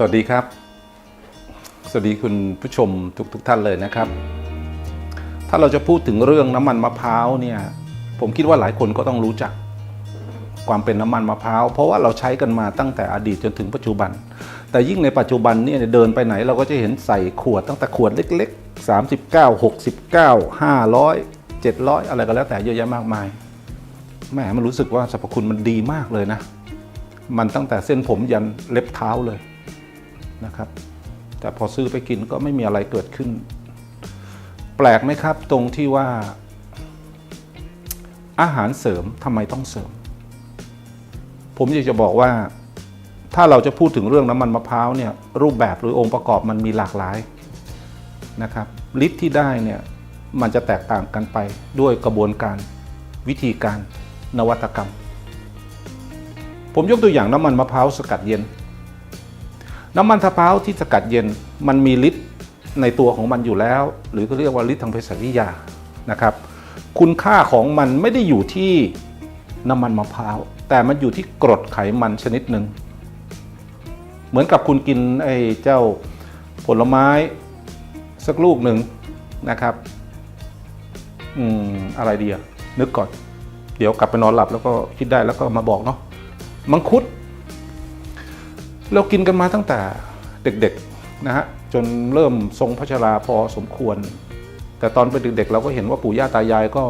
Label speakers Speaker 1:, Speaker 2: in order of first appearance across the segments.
Speaker 1: สวัสดีครับ สวัสดีคุณผู้ชมทุกๆทท่านเลยนะครับ ถ้าเราจะพูดถึงเรื่องน้ำมันมะพร้าวเนี่ยผมคิดว่าหลายคนก็ต้องรู้จักความเป็นน้ำมันมะพร้าวเพราะว่าเราใช้กันมาตั้งแต่อดีตจนถึงปัจจุบัน แต่ยิ่งในปัจจุบันเนี่ยเดินไปไหนเราก็จะเห็นใส่ขวดตั้งแต่ขวดเล็ก ๆ 39 69 500 700 อะไรก็แล้วแต่เยอะแยะมากมายแหมมันรู้สึกว่าสรรพคุณมันดีมากเลยนะ มันตั้งแต่เส้นผมยันเล็บเท้าเลย นะครับ แต่พอซื้อไปกินก็ไม่มีอะไรเกิดขึ้น แปลกไหมครับ ตรงที่ว่า อาหารเสริมทำไมต้องเสริม ผมอยากจะบอกว่าถ้าเราจะพูดถึงเรื่องน้ำมันมะพร้าวเนี่ยรูปแบบหรือองค์ประกอบมันมีหลากหลายนะครับฤทธิ์ที่ได้เนี่ยมันจะแตกต่างกันไปด้วยกระบวนการวิธีการนวัตกรรม ผมยกตัวอย่างน้ำมันมะพร้าวสกัดเย็น น้ำมันมะพร้าวที่สกัดเย็นมันมีฤทธิ์ในตัวของมันอยู่แล้ว หรือก็เรียกว่าฤทธิ์ทางเภสัชวิทยานะครับ คุณค่าของมันไม่ได้อยู่ที่น้ำมันมะพร้าว แต่มันอยู่ที่กรดไขมันชนิดหนึ่งเหมือนกับคุณกินไอ้เจ้าผลไม้สักลูกหนึ่งนะครับอืมอะไรดีอะนึกก่อน เดี๋ยวกลับไปนอนหลับแล้วก็คิดได้แล้วก็มาบอกเนาะมังคุด เรากินกันมาตั้งแต่เด็กๆนะฮะจนเริ่มทรงพระชราพอสมควร แต่ตอนเป็นเด็กๆเราก็เห็นว่าปู่ย่าตายายก็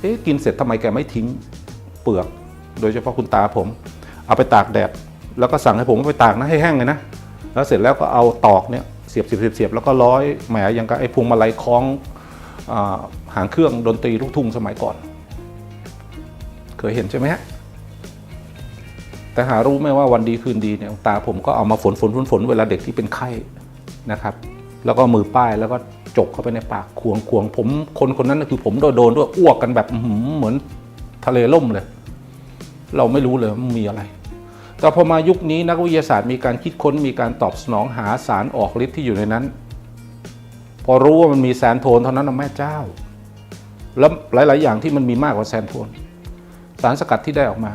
Speaker 1: เอ๊ะกินเสร็จทำไมแกไม่ทิ้งเปลือก โดยเฉพาะคุณตาผม เอาไปตากแดดแล้วก็สั่งให้ผมไปตากนะให้แห้งเลยนะแล้วเสร็จแล้วก็เอาตอกเนี่ยเสียบเสียบเสียบเสียบแล้วก็ร้อยแหมย่างกับไอ้พวงมาลัยคล้องอหางเครื่องดนตรีลูกทุ่งสมัยก่อน เคยเห็นใช่ไหมฮะ แต่หารู้ไหมว่าวันดีคืนดีเนี่ยตาผมก็เอามาฝนฝนฝนฝนเวลาเด็กที่เป็นไข้นะครับ แล้วก็มือป้ายแล้วก็จกเข้าไปในปากควงควงผมคนคนนั้นคือผมโดนโดนด้วยอ้วกกันแบบเหมือนทะเลล่มเลย เราไม่รู้เลยมันมีอะไร แต่พอมายุคนี้นักวิทยาศาสตร์มีการคิดค้นมีการตอบสนองหาสารออกฤทธิ์ที่อยู่ในนั้น พอรู้ว่ามันมีแซนโทนเท่านั้นนะแม่เจ้า แล้วหลาย ๆ อย่างที่มันมีมากกว่าแซนโทน สารสกัดที่ได้ออกมา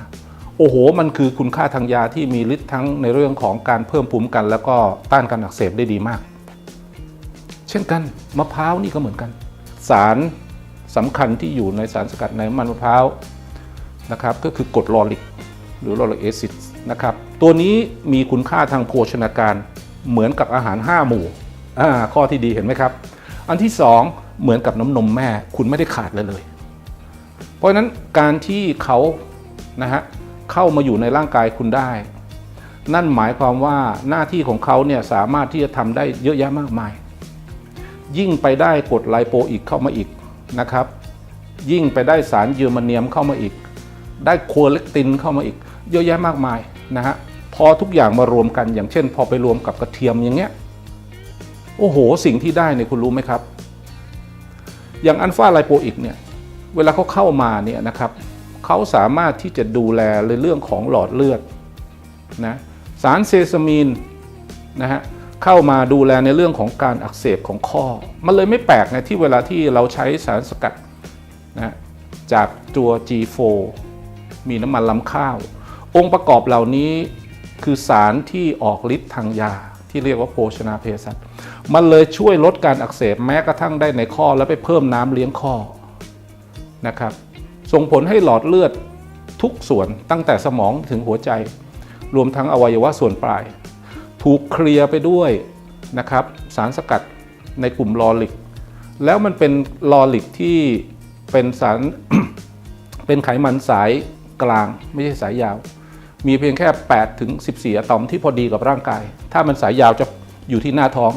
Speaker 1: โอ้โห มันคือคุณค่าทางยาที่มีฤทธิ์ทั้งในเรื่องของการเพิ่มภูมิกัน แล้วก็ต้านการอักเสบได้ดีมาก เช่นกันมะพร้าวนี่ก็เหมือนกัน สารสำคัญที่อยู่ในสารสกัดในมันมะพร้าวนะครับก็คือกรดลอริก หรือลอริกแอซิดนะครับตัวนี้มีคุณค่าทางโภชนาการเหมือนกับอาหาร 5 หมู่อ่าข้อที่ดีเห็นไหมครับ อันที่ 2 เหมือนกับน้ำนมแม่คุณไม่ได้ขาดเลยเลย เพราะฉะนั้นการที่เขานะฮะ เข้ามาอยู่ในร่างกายคุณได้ นั่นหมายความว่าหน้าที่ของเขาเนี่ยสามารถที่จะทำได้เยอะแยะมากมาย ยิ่งไปได้กรดไลโปอีกเข้ามาอีกนะครับ ยิ่งไปได้สารเยอรมเนียมเข้ามาอีก ได้โคเลกตินเข้ามาอีก เยอะแยะมากมายนะฮะพอทุกอย่างมารวมกันอย่างเช่น พอไปรวมกับกระเทียมอย่างเงี้ยโอ้โห สิ่งที่ได้เนี่ยคุณรู้ไหมครับ อย่างอัลฟาไลโปอิกเนี่ยเวลาเขาเข้ามาเนี่ยนะครับ เขาสามารถที่จะดูแลในเรื่องของหลอดเลือดนะสารเซซามีนนะฮะเข้ามาดูแลในเรื่องของการอักเสบของข้อ มันเลยไม่แปลกนะที่เวลาที่เราใช้สารสกัดนะจากตัว G4 มีน้ำมันลำข้าว องค์ประกอบเหล่านี้คือสารที่ออกฤทธิ์ทางยาที่เรียกว่าโภชนาเภสัชมันเลยช่วยลดการอักเสบแม้กระทั่งได้ในข้อแล้วไปเพิ่มน้ำเลี้ยงข้อนะครับ ส่งผลให้หลอดเลือดทุกส่วนตั้งแต่สมองถึงหัวใจ รวมทั้งอวัยวะส่วนปลาย ถูกเคลียร์ไปด้วยนะครับสารสกัดในกลุ่มลอริก แล้วมันเป็นลอริกที่เป็นสารเป็นไขมันสายกลางไม่ใช่สายยาว มีเพียงแค่ 8 ถึง 14 อะตอมที่พอดีกับร่างกาย ถ้ามันสายยาวจะอยู่ที่หน้าท้อง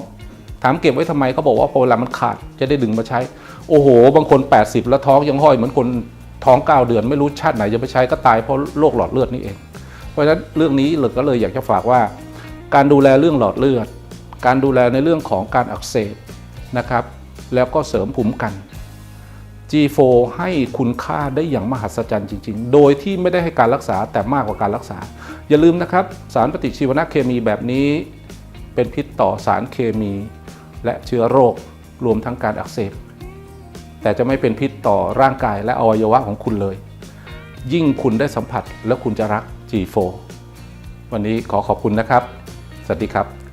Speaker 1: ถามเก็บไว้ทำไมเขาบอกว่าพอเวลามันขาดจะได้ดึงมาใช้ โอ้โห บางคน 80 แล้วท้องยังห้อยเหมือนคน ท้อง 9 เดือนไม่รู้ชาติไหนจะไปใช้ก็ตายเพราะโรคหลอดเลือดนี่เอง เพราะฉะนั้นเรื่องนี้เราก็เลยอยากจะฝากว่า การดูแลเรื่องหลอดเลือด การดูแลในเรื่องของการอักเสบนะครับ แล้วก็เสริมภูมิกัน G4 ให้คุณค่าได้อย่างมหัศจรรย์จริง ๆ โดยที่ไม่ได้ให้การรักษาแต่มากกว่าการรักษา อย่าลืมนะครับ สารปฏิชีวนะเคมีแบบนี้เป็นพิษต่อสารเคมี และเชื้อโรครวมทั้งการอักเสบ แต่จะไม่เป็นพิษต่อร่างกายและอวัยวะของคุณเลย ยิ่งคุณได้สัมผัสแล้วคุณจะรัก G4 วันนี้ขอขอบคุณนะครับ สวัสดีครับ